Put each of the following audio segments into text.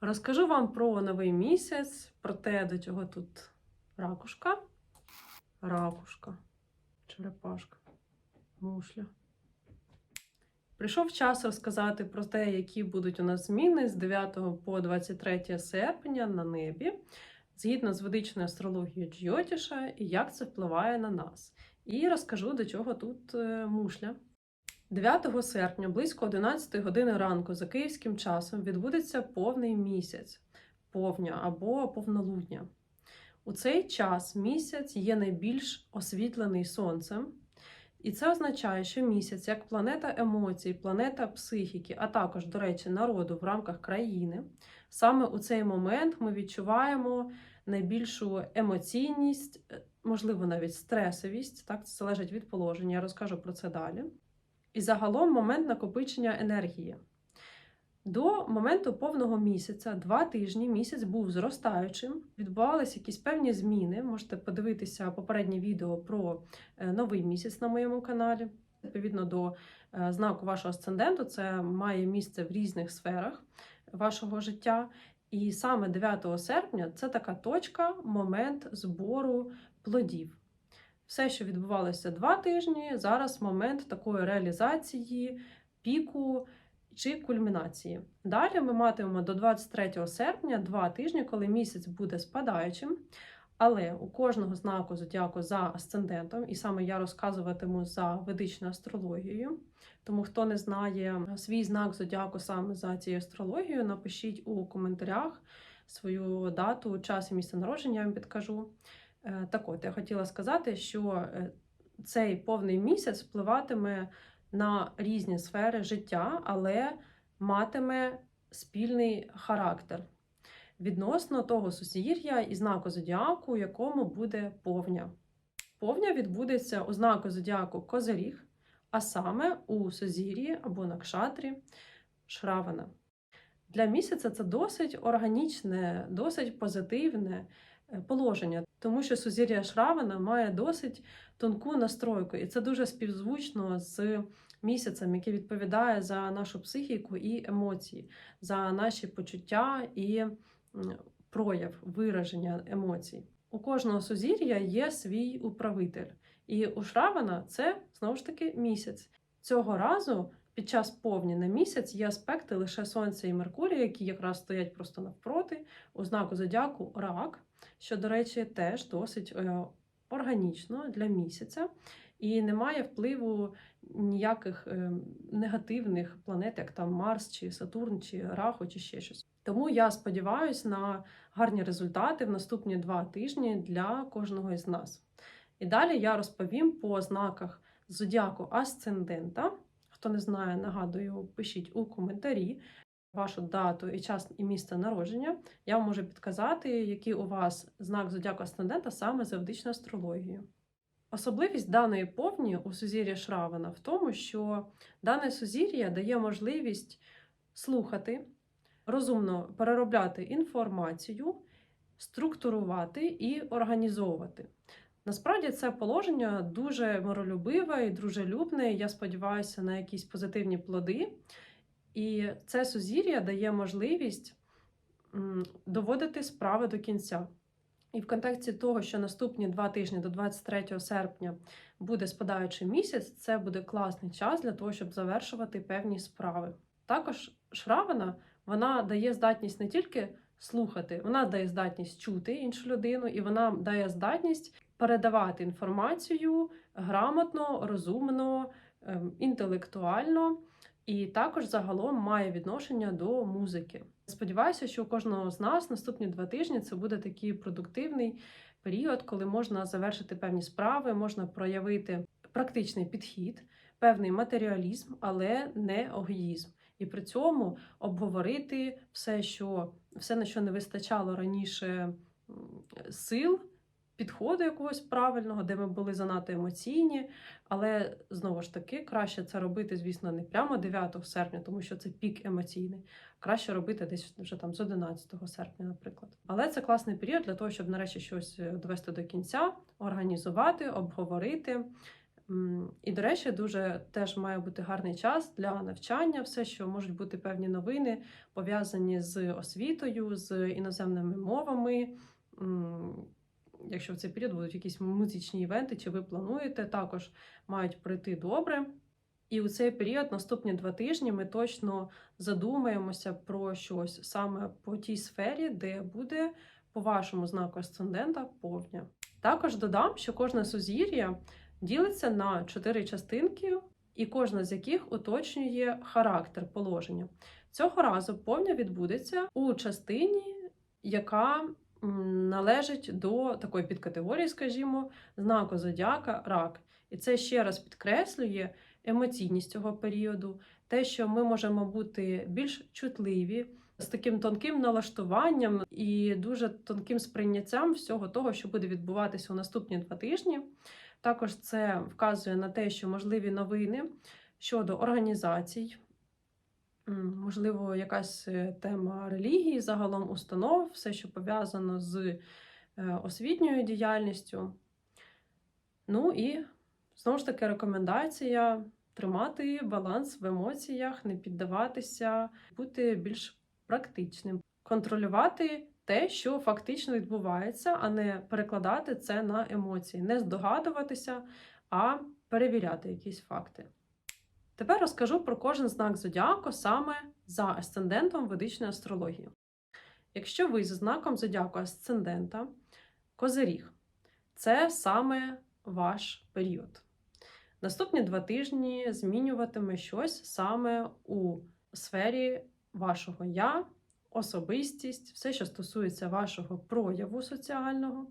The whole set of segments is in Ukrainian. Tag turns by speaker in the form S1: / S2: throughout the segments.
S1: Розкажу вам про новий місяць, про те, до чого тут ракушка, ракушка, черепашка, мушля. Прийшов час розказати про те, які будуть у нас зміни з 9 по 23 серпня на небі, згідно з ведичною астрологією Джйотіша, і як це впливає на нас. І розкажу, до чого тут е, мушля. 9 серпня, близько 11 години ранку, за київським часом, відбудеться повний місяць, повня або повнолудня. У цей час місяць є найбільш освітлений сонцем, і це означає, що місяць як планета емоцій, планета психіки, а також, до речі, народу в рамках країни. Саме у цей момент ми відчуваємо найбільшу емоційність, е, можливо, навіть стресовість. Так, це залежить від положення. Я розкажу про це далі. І загалом момент накопичення енергії. До моменту повного місяця, два тижні, місяць був зростаючим, відбувалися якісь певні зміни. Можете подивитися попереднє відео про е, новий місяць на моєму каналі. Відповідно до е, знаку вашого асценденту, це має місце в різних сферах вашого життя. І саме 9 серпня це така точка, момент збору плодів. Все, що відбувалося два тижні, зараз момент такої реалізації, піку чи кульмінації. Далі ми матимемо до 23 серпня два тижні, коли місяць буде спадаючим. Але у кожного знаку зодіаку за асцендентом, і саме я розказуватиму за ведичною астрологією. Тому хто не знає свій знак зодіаку саме за цією астрологією, напишіть у коментарях свою дату, час і місце народження, я вам підкажу. Е, Так от, я хотіла сказати, що е, цей повний місяць впливатиме на різні сфери життя, але матиме спільний характер відносно того сузір'я і знаку зодіаку, якому буде повня. Повня відбудеться у знаку зодіаку Козиріг, а саме у сузір'ї або накшатрі Шравана. Для місяця це досить органічне, досить позитивне е, положення, тому що сузір'я Шравана має досить тонку настройку, і це дуже співзвучно з місяцем, який відповідає за нашу психіку і емоції, за наші почуття і прояв вираження емоцій. У кожного сузір'я є свій управитель, і у Шравана це знову ж таки місяць. Цього разу під час повні на місяць є аспекти лише Сонця і Меркурія, які якраз стоять просто навпроти, у знаку зодіаку рак, що, до речі, теж досить е, органічно для місяця, і немає впливу ніяких е, негативних планет, як там Марс, чи Сатурн, чи Раху, чи ще щось. Тому я сподіваюся на гарні результати в наступні два тижні для кожного із нас. І далі я розповім по знаках зодіаку асцендента. Хто не знає, нагадую, пишіть у коментарі вашу дату і час і місце народження. Я вам можу підказати, який у вас знак зодіаку асцендента саме за ведичною астрологією. Особливість даної повні у сузір'я Шравана в тому, що дане сузір'я дає можливість слухати, розумно переробляти інформацію, структурувати і організовувати. Насправді це положення дуже миролюбиве і дружелюбне. і Я сподіваюся на якісь позитивні плоди. І це сузір'я дає можливість доводити справи до кінця. І в контексті того, що наступні два тижні до 23 серпня буде спадаючий місяць, це буде класний час для того, щоб завершувати певні справи. Також Шравана вона дає здатність не тільки слухати, вона дає здатність чути іншу людину, і вона дає здатність передавати інформацію грамотно, розумно, ем, інтелектуально, і також загалом має відношення до музики. Сподіваюся, що у кожного з нас наступні два тижні це буде такий продуктивний період, коли можна завершити певні справи, можна проявити практичний підхід, певний матеріалізм, але не егоїзм. І при цьому обговорити все, що все, на що не вистачало раніше сил, підходу якогось правильного, де ми були занадто емоційні. Але знову ж таки, краще це робити, звісно, не прямо 9 серпня, тому що це пік емоційний. Краще робити десь вже там з 11 серпня, наприклад. Але це класний період для того, щоб нарешті щось е, довести до кінця, організувати, обговорити, І, до речі, дуже теж має бути гарний час для навчання, все, що можуть бути певні новини, пов'язані з освітою, з іноземними мовами. Якщо в цей період будуть якісь музичні івенти, чи ви плануєте, також мають пройти добре. І у цей період, наступні два тижні, ми точно задумаємося про щось саме по тій сфері, де буде по вашому знаку асцендента повня. Також додам, що кожне сузір'я ділиться на чотири частинки, і кожна з яких уточнює характер положення. Цього разу повня відбудеться у частині, яка належить до такої підкатегорії, скажімо, знаку зодіака рак. І це ще раз підкреслює емоційність цього періоду, те, що ми можемо бути більш чутливі, з таким тонким налаштуванням і дуже тонким сприйняттям всього того, що буде відбуватися у наступні два тижні. Також це вказує на те, що можливі новини щодо організацій, можливо, якась е, тема релігії, загалом установ, все, що пов'язано з е, освітньою діяльністю. Ну і знову ж таки рекомендація тримати баланс в емоціях, не піддаватися, бути більш практичним, контролювати те, що фактично відбувається, а не перекладати це на емоції, не здогадуватися, а перевіряти якісь факти. Тепер розкажу про кожен знак зодіаку саме за асцендентом ведичної астрології. Якщо ви за знаком зодіаку асцендента, козиріг це саме ваш період. Наступні два тижні змінюватиме щось саме у сфері вашого я, особистість, все, що стосується вашого прояву соціального,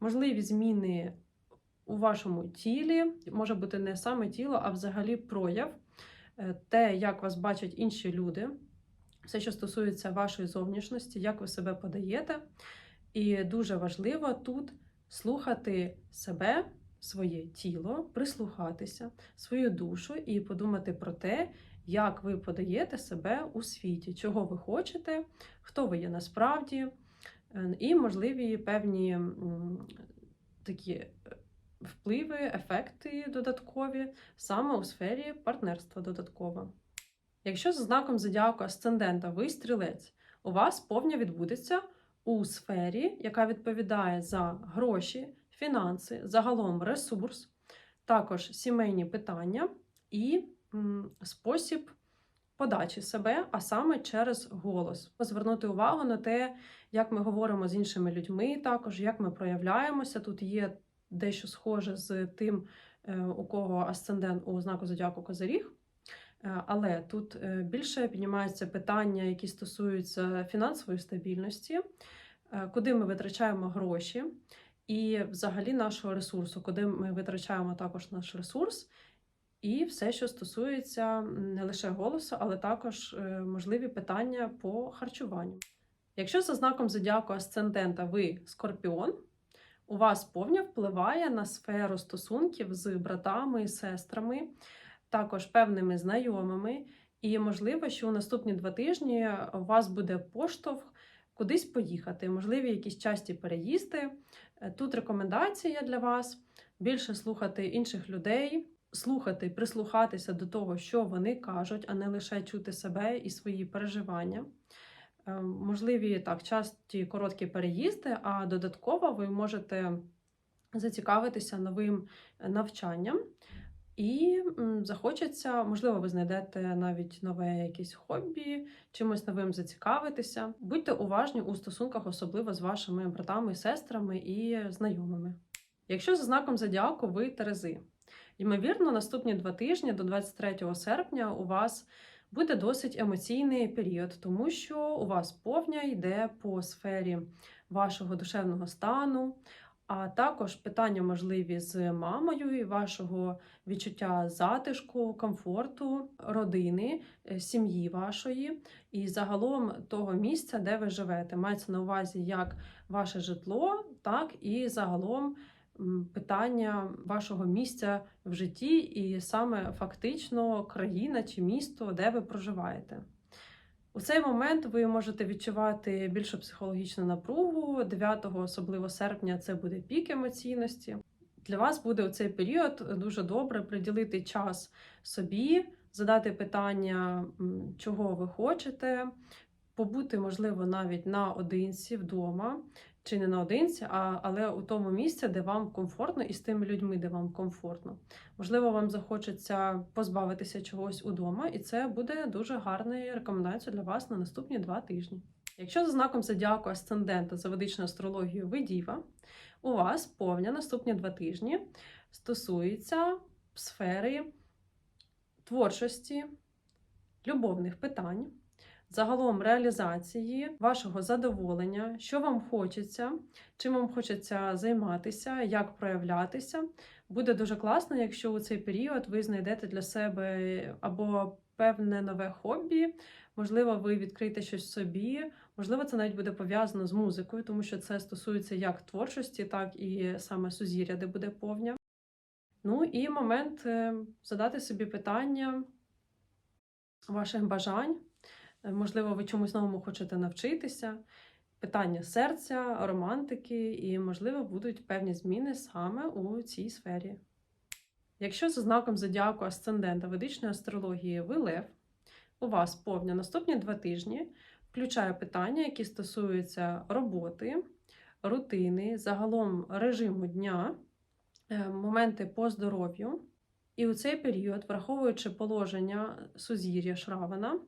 S1: можливі зміни у вашому тілі, може бути не саме тіло, а взагалі прояв, те, як вас бачать інші люди, все, що стосується вашої зовнішності, як ви себе подаєте. І дуже важливо тут слухати себе, своє тіло, прислухатися, свою душу і подумати про те, як ви подаєте себе у світі, чого ви хочете, хто ви є насправді, е, і можливі певні такі е, впливи, ефекти додаткові саме у сфері партнерства додатково. Якщо за знаком зодіаку асцендента ви стрілець, у вас повня відбудеться у сфері, яка відповідає за гроші, фінанси, загалом ресурс, також сімейні питання і м, спосіб подачі себе, а саме через голос. Звернути увагу на те, як ми говоримо з іншими людьми, також як ми проявляємося. Тут є дещо схоже з тим, е, у кого асцендент у знаку зодіаку Козиріг. Е, Але тут е, більше піднімаються питання, які стосуються фінансової стабільності, куди ми витрачаємо гроші, і взагалі нашого ресурсу, куди ми витрачаємо також наш ресурс, і все, що стосується не лише голосу, але також можливі питання по харчуванню. Якщо за знаком зодіаку асцендента ви скорпіон, у вас повня впливає на сферу стосунків з братами і сестрами, також певними знайомими. І можливо, що у наступні два тижні у вас буде поштовх кудись поїхати, можливі якісь часті переїзди. Е, Тут рекомендація для вас більше слухати інших людей, слухати, прислухатися до того, що вони кажуть, а не лише чути себе і свої переживання. Е, Можливі так, часті короткі переїзди, а додатково ви можете зацікавитися новим е, навчанням. І захочеться, можливо, ви знайдете навіть нове якесь хобі, чимось новим зацікавитися. Будьте уважні у стосунках, особливо з вашими братами сестрами і знайомими. Якщо за знаком зодіаку ви Терези, ймовірно, наступні два тижні до 23 серпня у вас буде досить емоційний період, тому що у вас повня йде по сфері вашого душевного стану, а також питання можливі з мамою і вашого відчуття затишку, комфорту, родини, е, сім'ї вашої і загалом того місця, де ви живете. Мається на увазі як ваше житло, так і загалом питання вашого місця в житті, і саме фактично країна чи місто, де ви проживаєте. У цей момент ви можете відчувати більшу психологічну напругу. 9, особливо серпня, це буде пік емоційності. Для вас буде у цей період дуже добре приділити час собі, задати питання, чого ви хочете, побути, можливо, навіть наодинці вдома, чи не наодинці, а, але у тому місці, де вам комфортно, і з тими людьми, де вам комфортно. Можливо, вам захочеться позбавитися чогось удома, і це буде дуже гарною рекомендацією для вас на наступні два тижні. Якщо за знаком зодіаку асцендента за ведичною астрологією ви діва, у вас повня наступні два тижні стосується сфери творчості, любовних питань, загалом реалізації вашого задоволення, що вам хочеться, чим вам хочеться займатися, як проявлятися. Буде дуже класно, якщо у цей період ви знайдете для себе або певне нове хобі, можливо, ви відкриєте щось собі, можливо, це навіть буде пов'язано з музикою, тому що це стосується як творчості, так і саме сузір'я, де буде повня. Ну і момент е, задати собі питання ваших бажань. Е, Можливо, ви чомусь новому хочете навчитися, питання серця, романтики, і, можливо, будуть певні зміни саме у цій сфері. Якщо за знаком зодіаку асцендента ведичної астрології ви лев, у вас повня наступні два тижні включає питання, які стосуються роботи, рутини, загалом режиму дня, е, моменти по здоров'ю. І у цей період, враховуючи положення сузір'я Шравена,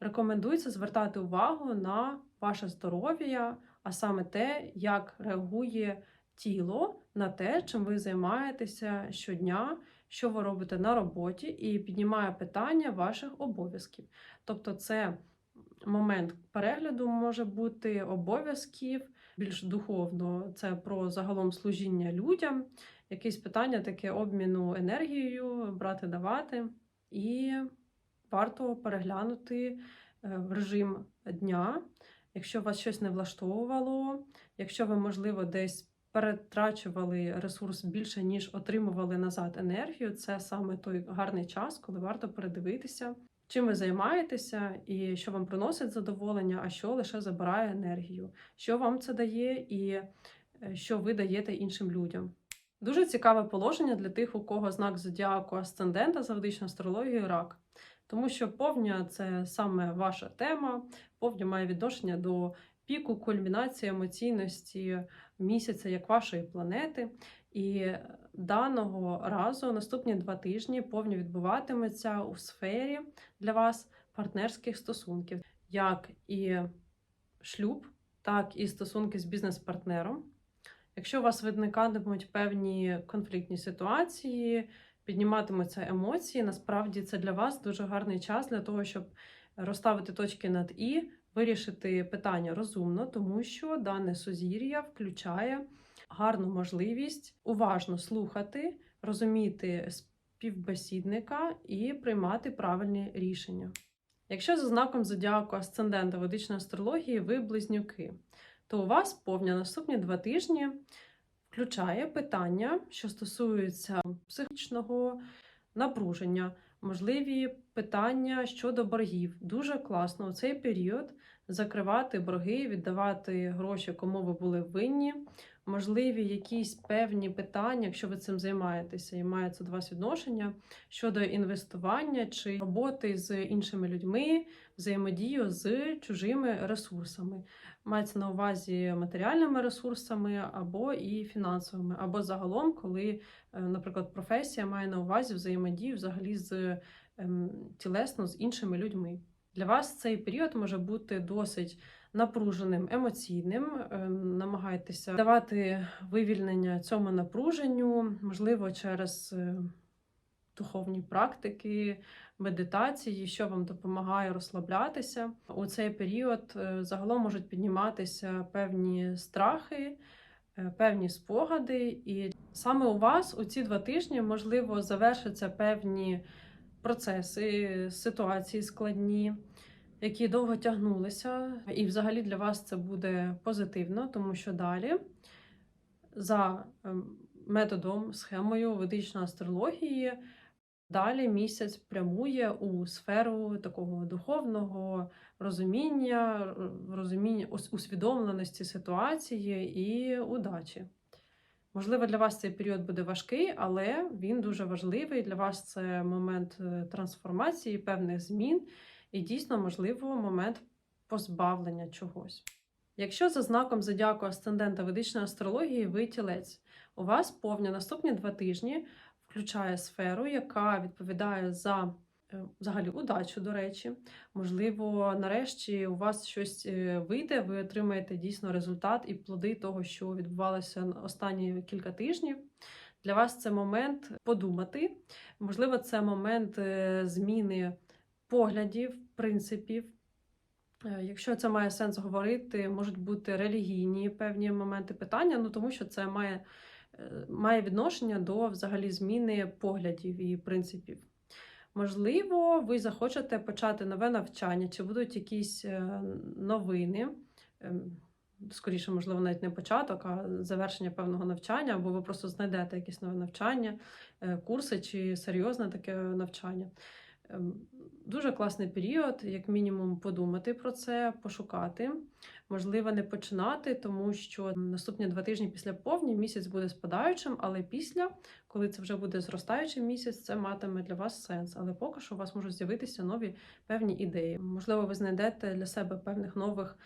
S1: рекомендується звертати увагу на ваше здоров'я, а саме те, як реагує тіло на те, чим ви займаєтеся щодня, що ви робите на роботі, і піднімає питання ваших обов'язків. Тобто, це момент перегляду може бути обов'язків, більш духовно, це про загалом служіння людям, якесь питання таке обміну енергією, брати, давати. І варто переглянути е, режим дня, якщо вас щось не влаштовувало, якщо ви, можливо, десь перетрачували ресурс більше, ніж отримували назад енергію, це саме той гарний час, коли варто передивитися, чим ви займаєтеся і що вам приносить задоволення, а що лише забирає енергію, що вам це дає і е, що ви даєте іншим людям. Дуже цікаве положення для тих, у кого знак зодіаку асцендента за ведичною астрологією рак. Тому що повня це саме ваша тема, повня має відношення до піку, кульмінації емоційності місяця як вашої планети. І даного разу наступні два тижні повня відбуватиметься у сфері для вас партнерських стосунків, як і шлюб, так і стосунки з бізнес-партнером. Якщо у вас виникатимуть певні конфліктні ситуації, підніматимуться емоції, насправді це для вас дуже гарний час для того, щоб розставити точки над і, вирішити питання розумно, тому що дане сузір'я включає гарну можливість уважно слухати, розуміти співбесідника і приймати правильні рішення. Якщо за знаком зодіаку асцендента ведичної астрології ви близнюки, то у вас повня наступні два тижні включає питання, що стосуються психічного напруження, можливі питання щодо боргів. Дуже класно у цей період закривати борги, віддавати гроші, кому ви були винні. Можливі якісь певні питання, якщо ви цим займаєтеся і має це до вас відношення щодо інвестування чи роботи з іншими людьми, взаємодію з чужими ресурсами. Мається на увазі матеріальними ресурсами або і фінансовими, або загалом, коли, е, наприклад, професія має на увазі взаємодію взагалі з ем, тілесно з іншими людьми. Для вас цей період може бути досить напруженим, емоційним. Ем, Намагайтеся давати вивільнення цьому напруженню, можливо, через е, духовні практики, медитації, що вам допомагає розслаблятися. У цей період е, загалом можуть підніматися певні страхи, е, певні спогади, і саме у вас у ці два тижні можливо завершаться певні процеси, ситуації складні. Які довго тягнулися, і взагалі для вас це буде позитивно, тому що далі за ем, методом, схемою ведичної астрології Далі місяць прямує у сферу такого духовного розуміння, розуміння усвідомленості ситуації і удачі. Можливо, для вас цей період буде важкий, але він дуже важливий. Для вас це момент е, трансформації, певних змін, і дійсно, можливо, момент позбавлення чогось. Якщо за знаком зодіаку асцендента ведичної астрології ви тілець, у вас повня наступні два тижні включає сферу, яка відповідає за е, взагалі удачу, до речі. Можливо, нарешті у вас щось е, вийде, ви отримаєте дійсно результат і плоди того, що відбувалося останні кілька тижнів. Для вас це момент подумати. Можливо, це момент е, зміни поглядів, принципів. Е, Якщо це має сенс говорити, можуть бути релігійні певні моменти питання, ну тому що це має, е, має відношення до взагалі зміни поглядів і принципів. Можливо, ви захочете почати нове навчання, чи будуть якісь е, новини. ем, Скоріше, можливо, навіть не початок, а завершення певного навчання, або ви просто знайдете якесь нове навчання, курси чи серйозне таке навчання. Ем, Дуже класний період, як мінімум, подумати про це, пошукати. Можливо, не починати, тому що наступні два тижні після повні місяць буде спадаючим, але після, коли це вже буде зростаючий місяць, це матиме для вас сенс. Але поки що у вас можуть з'явитися нові певні ідеї. Можливо, ви знайдете для себе певних нових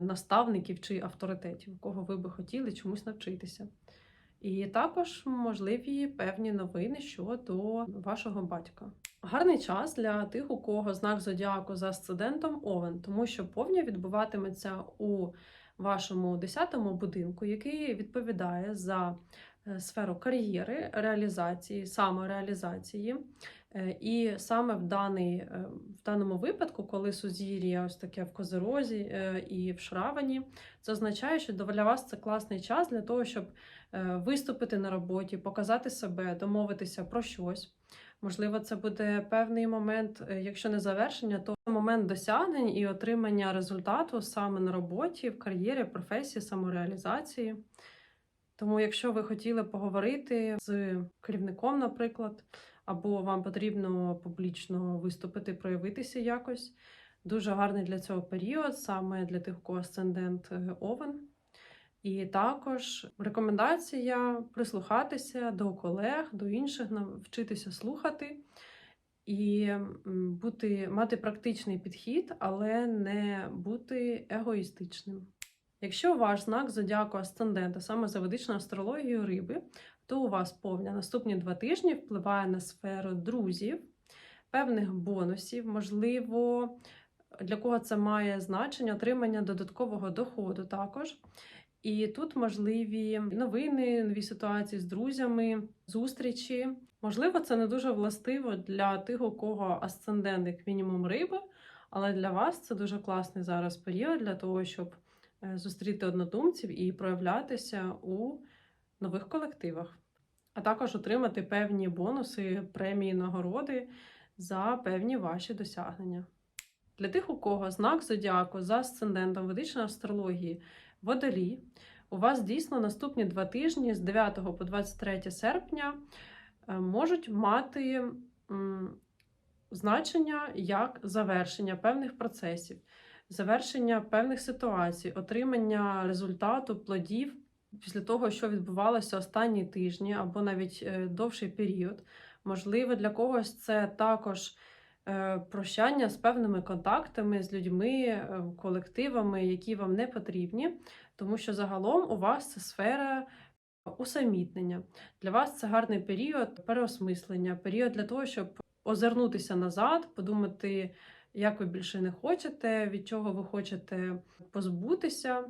S1: наставників чи авторитетів, кого ви би хотіли чомусь навчитися. І також можливі певні новини щодо вашого батька. Гарний час для тих, у кого знак зодіаку за асцендентом Овен, тому що повня відбуватиметься у вашому 10-му будинку, який відповідає за е, сферу кар'єри, реалізації, самореалізації. Е, І саме в, даний, е, в даному випадку, коли сузір'я ось таке в козерозі е, і в шравані, це означає, що для вас це класний час для того, щоб виступити на роботі, показати себе, домовитися про щось. Можливо, це буде певний момент, якщо не завершення, то момент досягнень і отримання результату саме на роботі, в кар'єрі, професії, самореалізації. Тому, якщо ви хотіли поговорити з керівником, наприклад, або вам потрібно публічно виступити, проявитися якось, дуже гарний для цього період, саме для тих, у кого асцендент е, Овен. І також рекомендація прислухатися до колег, до інших, навчитися слухати і бути, мати практичний підхід, але не бути егоїстичним. Якщо ваш знак зодіаку асцендента саме за ведичною астрологією риби, то у вас повня наступні два тижні впливає на сферу друзів, певних бонусів, можливо, для кого це має значення отримання додаткового доходу також. І тут можливі новини, нові ситуації з друзями, зустрічі. Можливо, це не дуже властиво для тих, у кого асцендент, як мінімум, риби, але для вас це дуже класний зараз період для того, щоб е, зустріти однодумців і проявлятися у нових колективах, а також отримати певні бонуси, премії, нагороди за певні ваші досягнення. Для тих, у кого знак зодіаку за асцендентом ведичної астрології водолій, у вас дійсно наступні два тижні з 9 по 23 серпня е, можуть мати значення як завершення певних процесів, завершення певних ситуацій, отримання результату, плодів після того, що відбувалося останні тижні або навіть е, довший період. Можливо, для когось це також е, прощання з певними контактами, з людьми, е, колективами, які вам не потрібні, тому що загалом у вас це сфера усамітнення. Для вас це гарний період переосмислення, період для того, щоб озирнутися назад, подумати, як ви більше не хочете, від чого ви хочете позбутися.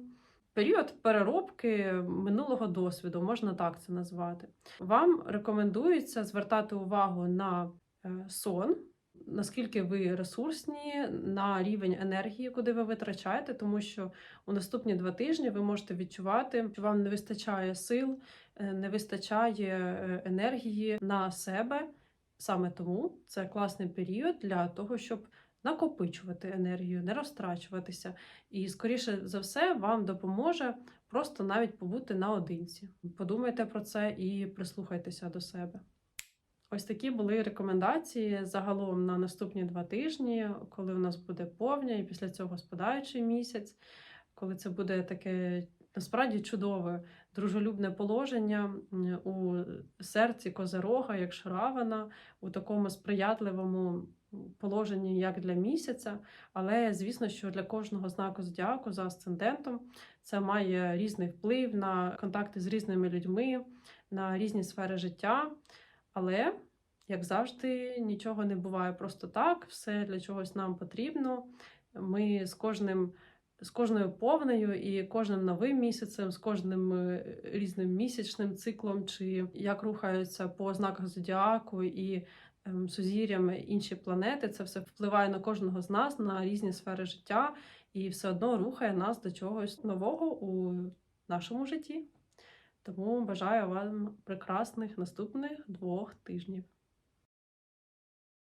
S1: Період переробки минулого досвіду, можна так це назвати. Вам рекомендується звертати увагу на е, сон, наскільки ви ресурсні, на рівень енергії, куди ви витрачаєте, тому що у наступні два тижні ви можете відчувати, що вам не вистачає сил, е, не вистачає е, енергії на себе. Саме тому це класний період для того, щоб накопичувати енергію, не розтрачуватися. І, скоріше за все, вам допоможе просто навіть побути наодинці. Подумайте про це і прислухайтеся до себе. Ось такі були рекомендації загалом на наступні два тижні, коли у нас буде повня, і після цього спадаючий місяць, коли це буде таке насправді чудове, дружелюбне положення у серці Козирога, як Шравана, у такому сприятливому положенні, як для місяця. Але звісно, що для кожного знаку зодіаку за асцендентом це має різний вплив на контакти з різними людьми, на різні сфери життя. Але, як завжди, нічого не буває просто так, все для чогось нам потрібно. Ми з кожним. З кожною повнею і кожним новим місяцем, з кожним е, різним місячним циклом, чи як рухаються по знаках зодіаку і сузір'ями інші планети, це все впливає на кожного з нас на різні сфери життя і все одно рухає нас до чогось нового у нашому житті. Тому бажаю вам прекрасних наступних двох тижнів.